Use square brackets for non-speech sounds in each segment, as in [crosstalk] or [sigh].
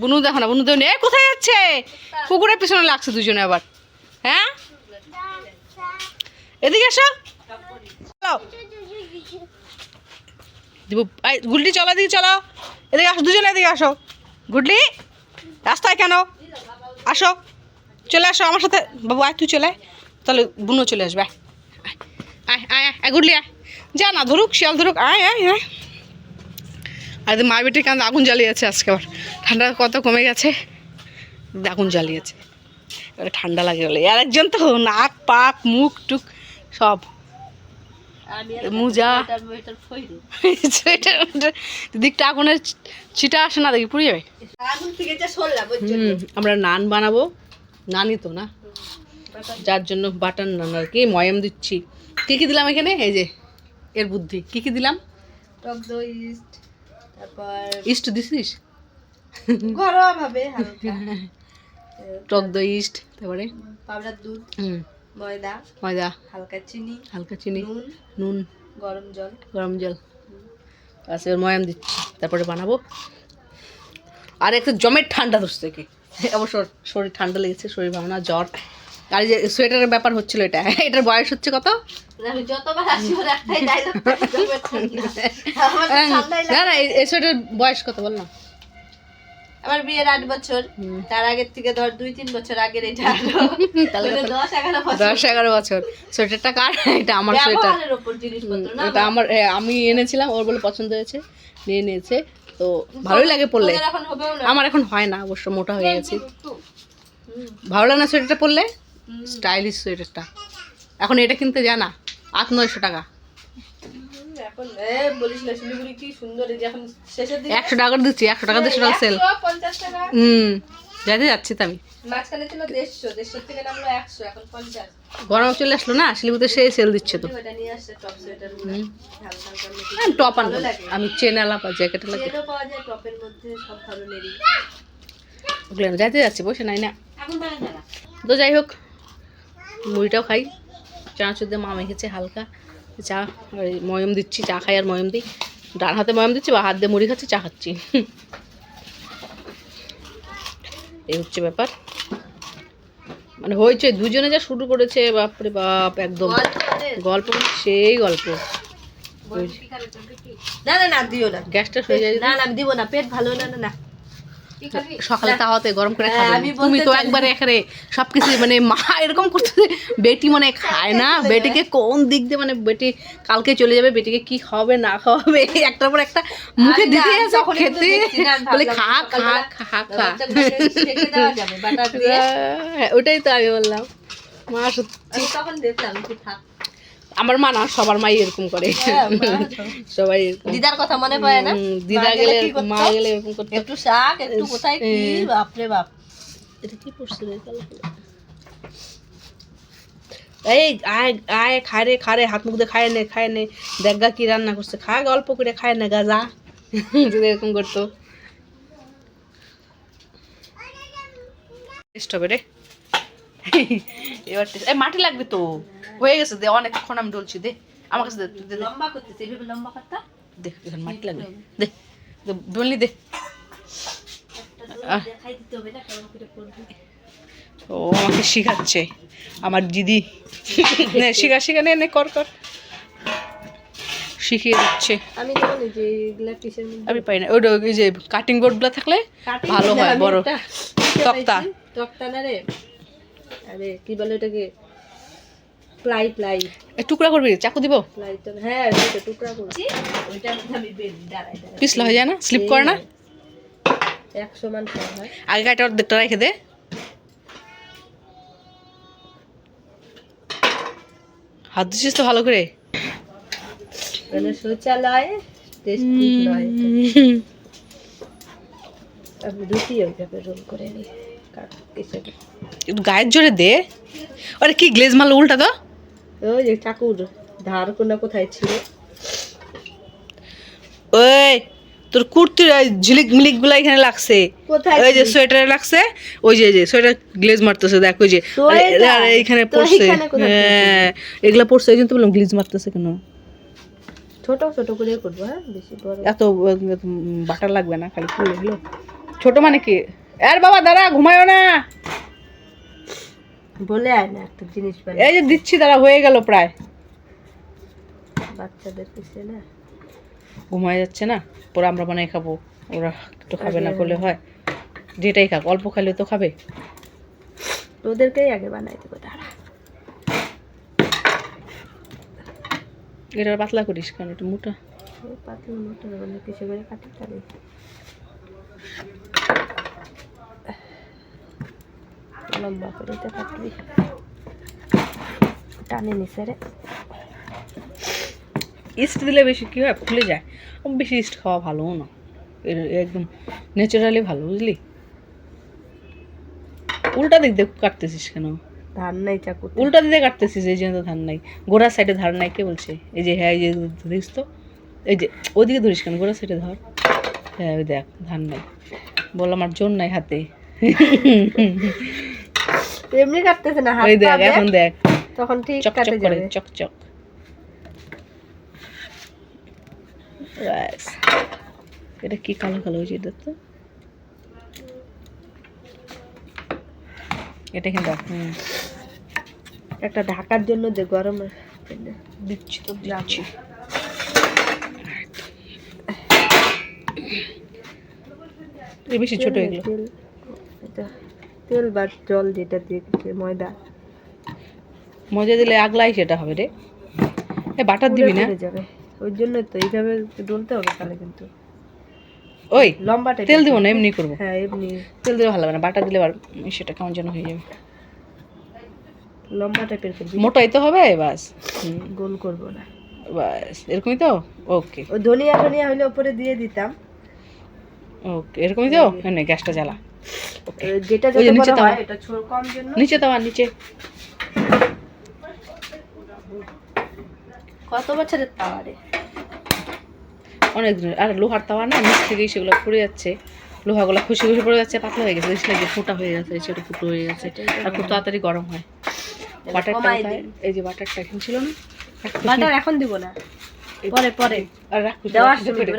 বুনু দেখো না বুনু দেখো না। এ, কোথায় যাচ্ছে? কুকুরের পিছনে লাগছে দুজনে আবার। হ্যাঁ? এদিকে এসো। গুডলি চলো দিকে চলো। এদিকে আসো, দুজনে এদিকে আসো। গুডলি রাস্তায় কেন? আসো। চলে আসো আমার সাথে। বাবু, আয়, তুই চলে। তাহলে বুনো চলে আসবে। আয় আয় আয় গুডলি আয়। যা না ধরুক, শিয়াল ধরুক, আয় আয় আয়। আর মা বেটির কান্দ আগুন জ্বালিয়েছে আজকে আবার। ঠান্ডা কত কমে গেছে? আগুন জ্বালিয়েছে। এবারে ঠান্ডা লাগে বলে। আর একজন তো নাক পাক মুখ টুক সব। মোজা। দিকটা আগুনের ছিটা আসে না দেখি পুড়ে যাবে আমরা নান বানাবো। নানই তো না। যার জন্য বাটার নান আর কি ময়াম দিচ্ছি। কী কী দিলাম এখানে? এই যে এর বুদ্ধি। কী কী দিলাম? টক দই ইস্ট। তারপর ইস্ট দিছিস? ঘরোয়া ভাবে টক দই ইস্ট তারপরে? পাউডার দুধ ময়দা ময়দা। হালকা চিনি হালকা চিনি নুন নুন। গরম জল। গরম জল। আচ্ছা এবার ময়াম দিচ্ছি। তারপরে বানাবো। আর একটা জমের ঠান্ডা ধরছে কি অবশ্য শরীর ঠান্ডা লেগেছে শরীর ভাবনা জ্বর। আর যে সোয়েটারের ব্যাপার হচ্ছিল এটা [laughs] এটার বয়স হচ্ছে কত? লাগে। না। না এই- সোয়েটার বয়স কত বল না আমার বিয়ের আট বছর তার আগের থেকে ধর দুই তিন বছর আগের এটা? [laughs] দশ এগারো বছর। দশ এগারো বছর। সোয়েটারটা কার? [laughs] এটা আমার সোয়েটার। এটা আমার হ্যাঁ, আমি এনেছিলাম ওর বলে পছন্দ হয়েছে নিয়ে নিয়েছে। তো ভালোই লাগে এখন আমার এখন হয় না অবশ্য মোটা হয়ে গেছে। ভালো লাগে না সোয়েটারটা পরলে। স্টাইলিশ সোয়েটারটা। এখন এটা কিনতে জানা আট নয়শো টাকা। একশো টাকা দিচ্ছি, একশো টাকা দেড়শো টাকা সেল। হুম, যাইতে যাচ্ছি তো আমি। গরম চলে আসলো না, শিলিগুড়িতে সেই সেল দিচ্ছে তো। টপ আনব আমি চেন আলাপ জ্যাকেট ধরনেরই ওগুলো যাইতে যাচ্ছি, বসে নাই না। তো যাই হোক। মুড়িটাও খাই। চানাচুর দিয়ে মা মেখেছে হালকা। চা ময়ম দিচ্ছি চা খাই আর ময়ম দিই। ডান হাতে ময়ম দিচ্ছি বা হাত দিয়ে মুড়ি খাচ্ছি চা খাচ্ছি। এই হচ্ছে ব্যাপার। মানে হয়েছে দুজনে যা শুরু করেছে বাপরে বাপ একদম। গল্প মানে সেই গল্প। না না না দিও না। গ্যাসটা হয়ে যায়। না না আমি দিব না পেট ভালো না না না। সকালে তাওয়াতে গরম করে হ্যাঁ, খাবে। তুমি তো একবারে এখানে সবকিছু মানে মা এরকম করতে বেটি মানে খায় না। [laughs] বেটিকে কোন দিক দিয়ে মানে বেটি কালকে চলে যাবে বেটিকে কি খাওয়াবে না খাওয়াবে একটার পর একটা মুখে দিতে খেতে। বলে খা খা খা খা। [laughs] হ্যাঁ, ওটাই তো আমি বললাম। মা সত্যি তখন দেখলাম কি থাক। আমার মা না সবার মাই এরকম করে। হ্যাঁ, মা। সবাই দিদার কথা মনে পড়ে না? দিদা গেলে মা গেলে এরকম করতে। একটু শাক একটু কোথায় কি বাপরে বাপ এটা কি পড়ছে রে? এই আয় আয় খায় রে রে হাত মুখ দিয়ে খায় নে খায় নে। দেখ কি রান্না করছে। খা অল্প করে খায় না গা যা যদি এরকম করতো। টেস্ট হবে রে। এবার এই মাটি লাগবে তো। হয়ে গেছে দে অনেকক্ষণ আমি ডলছি দে আমার কাছে দে দে। লম্বা করতেছে এভাবে লম্বা করতা? দে এখানে মাটি লাগবে। দে দে, ডলনি দে। ও আমাকে শিখাচ্ছে আমার দিদি। নে শিখা শিখা নে কর কর। শিখিয়ে দিচ্ছে। আমি আমি পাই না ওই ওই যে কাটিং বোর্ডগুলো থাকলে ভালো হয় বড়। তক্তা। তক্তা না রে? আরে কি বলে এটাকে প্লাই প্লাই। টুকরা করবি? চাকু দিব? প্লাই তো হ্যাঁ ওইটা টুকরা করছি। ওইটা আমি দাঁড়াই দাঁড়াই পিছলা হয়ে যায় না? স্লিপ করে না? একশো মান হয়। আগে কাটা অর্ধেকটা রেখে দে। হাত দিছিস তো ভালো করে। মানে শৌচালয় টেস্টি নয়। আমি রুটি ওইভাবে রোল করে নিই কাট কিসের একটু গায়ের জোরে দে। আরে কি গ্লেজ মারলো উল্টা তো? ওই যে চাকুর ধার কোনা কোথায় ছিল? ওই তোর কুর্তির ঝিলিক মিলিকগুলা এখানে লাগছে। ওই যে সোয়েটারে লাগছে ওই যে যে সোয়েটার গ্লেজ মারতেছে দেখ ওই যে তো পড়ছে। হ্যাঁ এগুলা পড়ছে জন্য তো বললাম গ্লেজ মারতেছে কেন? ছোট ছোট করে করব হ্যাঁ বেশি বড়। এত বাটার লাগবে না খালি ফুল এগুলো। ছোট মানে কি? আর বাবা দাঁড়া ঘুমায়ও না। বলে আয় না একটা জিনিস পাই এই যে দিচ্ছি দাঁড়া হয়ে গেল প্রায়। বাচ্চাদের পিছিয়ে না? ঘুমায় যাচ্ছে না? পরে আমরা বানাই খাব। ওরা তো খাবে না করলে হয়। যেটাই খাক অল্প খাইলে তো খাবে। ওদেরকেই আগে বানাই দেবো দাঁড়া। এটা পাতলা করিস কারণ এটা মোটা। পাতলা মোটা মানে কিছু করে কাটি তাহলে লম্বা করে তো কাটবি। টানে নিছে রে। ইস্ট দিলে বেশি কী হয়? ফুলে যায়। বেশি ইস্ট খাওয়া ভালোও না। এর একদম ন্যাচারালি ভালো বুঝলি? উল্টা দিক দিয়ে কাটতেছিস কেন? ধান নাই চাকু উল্টা দিকে কাটতেছিস এই জন্য তো ধান নাই। গোড়ার সাইডে ধার নাই কে বলছে? এই যে হ্যাঁ এই যে ধরিস তো। এই যে ওদিকে ধরিস কেন? গোড়ার সাইডে ধর। হ্যাঁ ওই দেখ ধান নাই। বল আমার জোর নাই হাতে। এমনি কাটতেছে না ওই দেখ এখন দেখ। তখন ঠিক কাটে চকচক করে যাবে। চকচক। ব্যাস। এটা কি কালো কালো হয়েছে এটা তো? এটা কিন্তু একটা ঢাকার জন্য যে গরম দিচ্ছি তো দিচ্ছি। বেশি ছোট এগুলো। তেল বা জল যেটা দিয়ে ময়দা। মজা দিলে আগলাই সেটা হবে রে। এ বাটার দিবি না? যাবে। ওই জন্য তো এইভাবে ডলতে হবে তাহলে কিন্তু। ওই লম্বা type তেল দিব না এমনি করব। হ্যাঁ এমনি। তেল দিলে ভালো হবে না বাটা দিলে সেটা কেমন যেন হয়ে যাবে। লম্বা টাইপের করবি। মোটাই তো হবে বাস। গোল করব না। বাস এরকমই তো? ওকে। ওই ধনিয়া ধনিয়া হলে উপরে দিয়ে দিতাম। ওকে এরকমই তো? হ্যাঁ গ্যাসটা জ্বালা। যেটা যত নিচে তাওয়া। হয় এটা ছোট কম জন্য। নিচে তাওয়া নিচে। কত বছরের তাওয়া রে? অনেক দিনের। আর লোহার তাওয়া না নিচ থেকেই সেগুলো পড়ে যাচ্ছে। লোহাগুলো খুশি খুশি পড়ে যাচ্ছে পাতলা হয়ে গেছে। লাগে ফোটা হয়ে গেছে ছোট ফুটো হয়ে গেছে। আর খুব তাড়াতাড়ি গরম হয়। বাটারটা এই যে বাটারটা এখন ছিল না বাটার এখন দিব না। পরে পরে। আর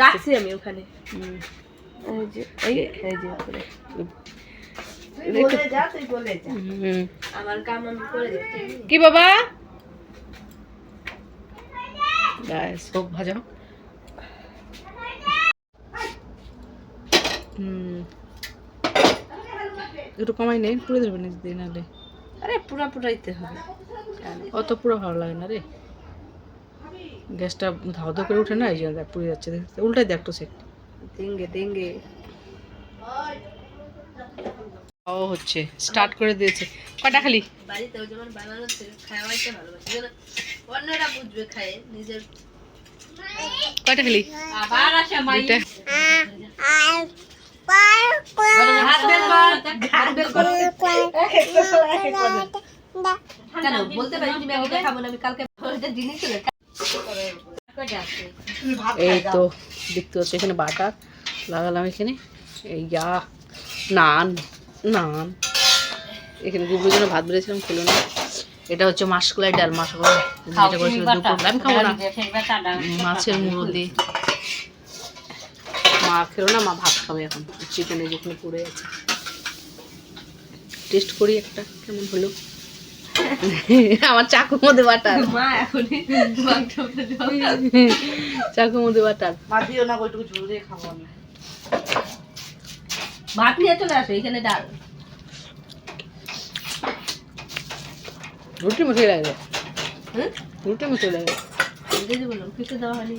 রাখছি। আমি ওখানে। এই যে এই যে। কি বাবা? ব্যাস হোক ভাজা একটু কমাই নেই পুড়ে দেবে নিচ দিয়ে নাহলে আরে পুরা পুরাইতে হবে। অত পুরো ভালো লাগে না রে। গ্যাসটা ধাও করে উঠে না এই জন্য দেখ পুড়ে যাচ্ছে। উল্টাই দেখ একটু সেট দেঙ্গে দেঙ্গে। ও হচ্ছে। স্টার্ট করে দিয়েছে। কয়টা খালি? বাড়িতে যেমন বানানো খাওয়াইতে ভালোবাসি অন্যরা বুঝবে খায় নিজের কয়টা খালি? আবার আসে দুইটা। হাত বের কর হাত বের কর। কেন বলতে পারি তুমি আমি খাব না আমি কালকে ওইটা জিনিস ছিল এই তো দেখতে পাচ্ছি এখানে বাটার। লাগালাম এখানে। এই যা নান। নান এখানে গুবলুর জন্য ভাত বেড়েছিলাম খেলো না। এটা হচ্ছে মাসকলাই ডাল মাসকলাই। যেটা করেছিল দুপুর আমি খাব না। মাছের মুড়ো দিয়ে। মা খেলো না মা ভাত খাবে এখন। চিকেনে যেখানে পড়ে আছে। টেস্ট করি একটা কেমন হলো? আমার চাকুর মধ্যে বাটার। মা এখনই চাকুর মধ্যে বাটার ভাত নিয়ে চলে আসো এখানে ডাল। রুটি মুখে লাগে হুম? রুটি মুখে বললাম কিছু দেওয়া হয়নি।